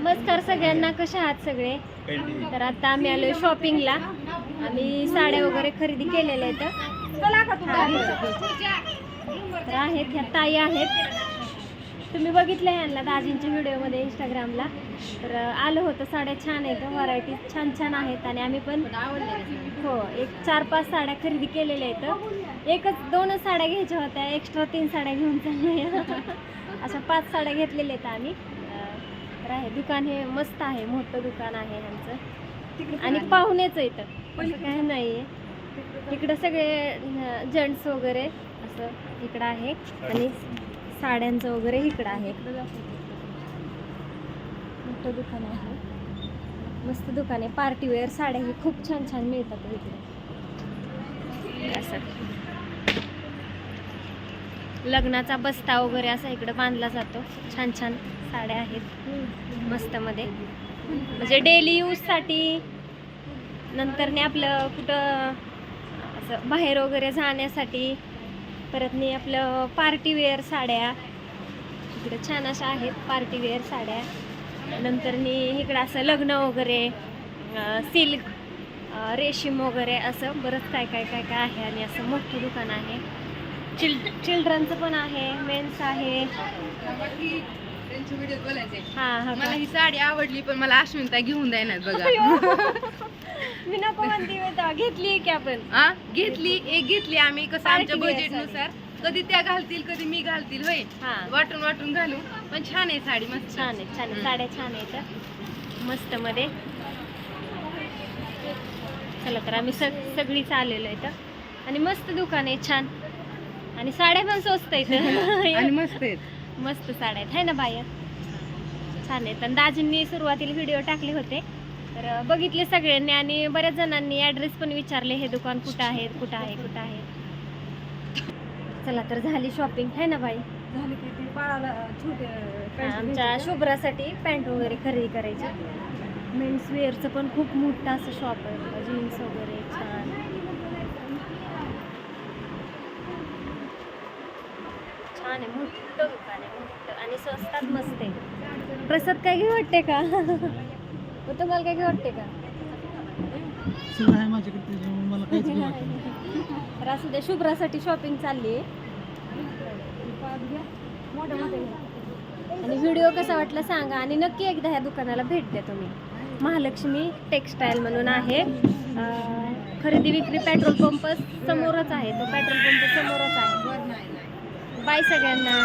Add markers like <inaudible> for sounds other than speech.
नमस्कार सगळ्यांना कशा आहात सगळे? तर आता आम्ही आलो शॉपिंगला आम्ही साड्या वगैरे खरेदी केलेल्या आहेत. आहेत ह्या ताई आहेत. तुम्ही बघितलं यांना दाजींच्या व्हिडिओमध्ये इंस्टाग्रामला तर आलं होतं साड्या छान आहेत व्हरायटी छान छान आहेत. आणि आम्ही पण हो एक चार पाच साड्या खरेदी केलेल्या आहेत. एकच दोनच साड्या घ्यायच्या होत्या. एक्स्ट्रा तीन साड्या घेऊन चालल्या. अशा पाच साड्या घेतलेल्या आहेत आम्ही. तर आहे. दुकान हे मस्त आहे. मोठं दुकान आहे ह्यांचं. आणि पाहुणेच येतं असं काही नाही आहे इकडं सगळे जेंट्स वगैरे असं इकडं आहे. आणि साड्यांचं वगैरे इकडं आहे. मोठं दुकान आहे. मस्त दुकान आहे. पार्टीवेअर साड्या ही खूप छान छान मिळतात इकडे. असं. लग्नाचा बस्ता वगैरे असा इकडं बांधला जातो. छान छान साड्या आहेत. मस्तमध्ये. म्हणजे डेली यूजसाठी नंतरने आपलं कुठं असं बाहेर वगैरे जाण्यासाठी परत नी आपलं पार्टीवेअर साड्या. इकडं छान अशा आहेत पार्टीवेअर साड्या. नंतरनी इकडं असं लग्न वगैरे सिल्क रेशीम वगैरे असं बरंच काय काय काय काय आहे आणि असं मोठं दुकान आहे. चिल्ड चिल्ड्रनचं पण आहे मेन्स आहे. त्यांच्या व्हिडिओ बोलायचे हां हां मला ही. साडी आवडली पण मला अश्विनता घेऊन द्यायनात बघा. मी नको म्हणते तेव्हा घेतली की आपण. हा घेतली एक घेतली आम्ही कसं आमच्या Party wear बजेटनुसार कधी त्या घालतील कधी मी घालतील होय. हां. वाटून वाटून घालू. पण छान आहे साडी मस्त. छान आहे छान आहे. हम्म. साड्या छान आहेत मस्त मध्ये. चला तर आम्ही सग सगळीच आलेलो इथं आणि मस्त दुकान आहे छान. आणि साड्या पण स्वस्त <laughs> आणि आहेत मस्त आहेत. मस्त साड्या आहेत. है ना बाया? छान आहेत. आणि दाजींनी सुरुवातीला व्हिडिओ टाकले होते. तर बघितले सगळ्यांनी आणि बऱ्याच जणांनी ॲड्रेस पण विचारले हे दुकान कुठं आहे कुठं आहे? कुठं आहे? चला तर झाली शॉपिंग है ना बाई? झाली की ते बाळाला छोटे आमच्या शुभ्रासाठी पॅन्ट वगैरे खरेदी करायची. मेन्स वेअरचं पण खूप मोठं असं शॉप आहे. जीन्स वगैरे छान. आहे मोठं दुकान आहे मोठं आणि स्वस्तात मस्त आहे. प्रसाद काय घेऊ वाटते का? <laughs> तुम्हाला काय घेऊ वाटते का <laughs> तर असू द्या शुभ्रासाठी शॉपिंग चालली आहे. आणि व्हिडिओ कसा वाटला सांगा. आणि नक्की एकदा ह्या दुकानाला भेट द्या तुम्ही. महालक्ष्मी टेक्स्टाईल म्हणून आहे. खरेदी विक्री पेट्रोल पंप समोरच आहे. तो पेट्रोल पंप समोरच आहे. बाय सगळ्यांना.